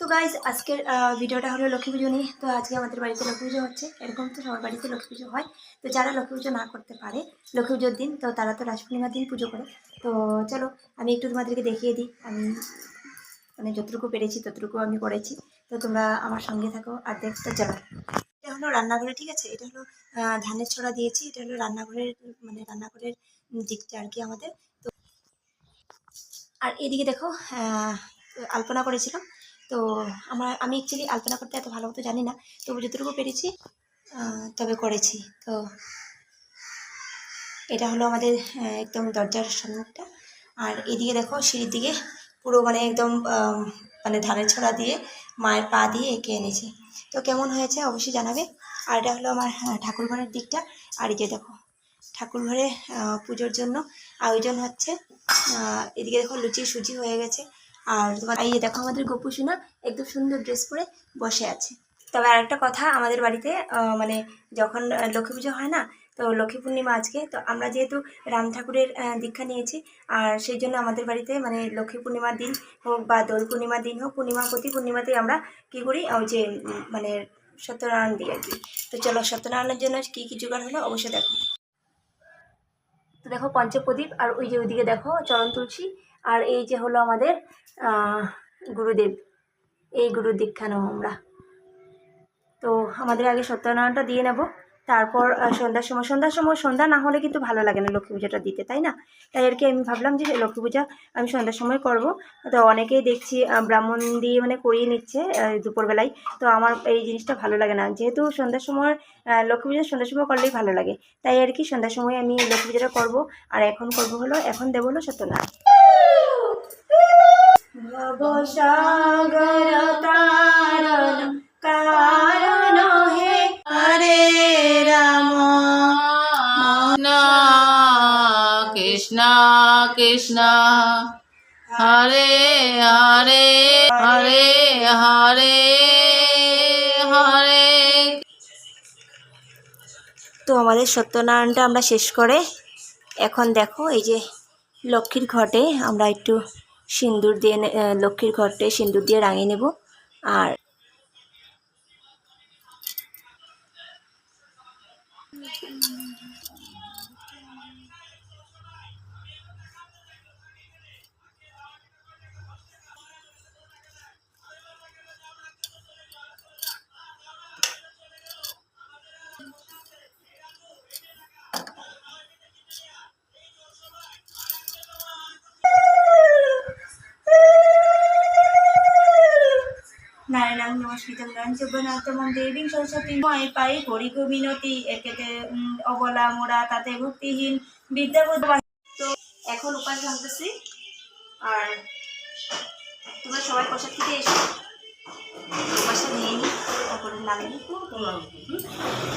তো গাইজ আজকের ভিডিওটা হলো লক্ষ্মী পুজো নিয়ে। তো আজকে আমাদের বাড়িতে লক্ষ্মী পুজো হচ্ছে, এরকম তো সবার বাড়িতে লক্ষ্মী পুজো হয়। তো যারা লক্ষ্মী পুজো না করতে পারে, লক্ষ্মী পুজোর দিন, তো তারা তো রাস পূর্ণিমার দিন পুজো করে। তো চলো, আমি একটু তোমাদেরকে দেখিয়ে দিই। আমি মানে যতটুকু পেরেছি, ততটুকু আমি করেছি। তো তোমরা আমার সঙ্গে থাকো আর দেখতে চলো। এটা হলো রান্নাঘরে, ঠিক আছে? এটা হলো ধানের ছড়া দিয়েছি। এটা হলো রান্নাঘরের মানে রান্নাঘরের দিকটা আর কি আমাদের। তো আর এদিকে দেখো আলপনা করেছিলাম। তো আমার আমি অ্যাকচুয়ালি আলপনা করতে এত ভালো মতো জানি না তবু যতটুকু পেরেছি তবে করেছি। তো এটা হলো আমাদের একদম দরজার সম্মুখটা। আর এদিকে দেখো সিঁড়ির দিকে পুরো মানে একদম মানে ধানের ছড়া দিয়ে মায়ের পা দিয়ে এঁকে এনেছি। তো কেমন হয়েছে অবশ্যই জানাবে। আর এটা হলো আমার আহ, ঠাকুরঘরের দিকটা। আর এই যে দেখো ঠাকুর ঘরে পুজোর জন্য আয়োজন হচ্ছে। এদিকে দেখো লুচি সুজি হয়ে গেছে। আর এই দেখো আমাদের গোপু সোনা একদম সুন্দর ড্রেস পরে বসে আছে। তবে আরেকটা কথা, আমাদের বাড়িতে মানে যখন লক্ষ্মী পুজো হয় না, তো লক্ষ্মী পূর্ণিমা আজকে, তো আমরা যেহেতু রাম ঠাকুরের দীক্ষা নিয়েছি, আর সেই জন্য আমাদের বাড়িতে মানে লক্ষ্মী পূর্ণিমার দিন হোক বা দোল পূর্ণিমার দিন হোক, পূর্ণিমা প্রতি পূর্ণিমাতেই আমরা কী করি, ওই যে মানে সত্যনারায়ণ দিই আর কি। তো চলো সত্যনারায়ণের জন্য কী কী জোগাড় হলো অবশ্যই দেখো। তো দেখো পঞ্চপ্রদীপ আর ওই যে ওইদিকে দেখো চরণ তুলসী আর এই যে হলো আমাদের গুরুদেব, এই গুরুর দীক্ষা নেব আমরা। তো আমাদের আগে সত্যনারায়ণটা দিয়ে নেব, তারপর সন্ধ্যার সময় সন্ধ্যার সময়, সন্ধ্যা না হলে কিন্তু ভালো লাগে না লক্ষ্মী পূজাটা দিতে, তাই না? তাই আর কি আমি ভাবলাম যে লক্ষ্মী পূজা আমি সন্ধ্যার সময় করব। তো অনেকেই দেখছি ব্রাহ্মণ দিয়ে মানে করিয়ে নিচ্ছে দুপুরবেলায়। তো আমার এই জিনিসটা ভালো লাগে না। যেহেতু সন্ধ্যার সময় লক্ষ্মী পূজা সন্ধ্যার সময় করলেই ভালো লাগে। তাই আর কি সন্ধ্যার সময় আমি লক্ষ্মী পূজাটা করব। আর এখন করব হলো, এখন দেবো হলো সত্যনারায়ণ। ভবসাগর তারণ কারণ হে হরে রাম কৃষ্ণ কৃষ্ণ হরে হরে হরে হরে হরে তো আমাদের সত্যনারায়ণটা আমরা শেষ করে এখন দেখো এই যে লক্ষ্মীর ঘটে আমরা একটু সিঁদুর দিয়ে লক্ষ্মীর ঘরটায় সিঁদুর দিয়ে রাঙিয়ে নেব। আর নারায়ণ নমস্কৃতম রঞ্চবনাথমম দেবী সরস্বতী ময় পাই করি গো মিনতি একেতে অবলা মোড়া তাতে ভক্তিহীন বিদ্যাবোধ তো এখন উপাস ভাঙতেছি আর তোমরা সবাই প্রসাদ খেতে এসো উপাসটা নিয়ে নিই তারপরে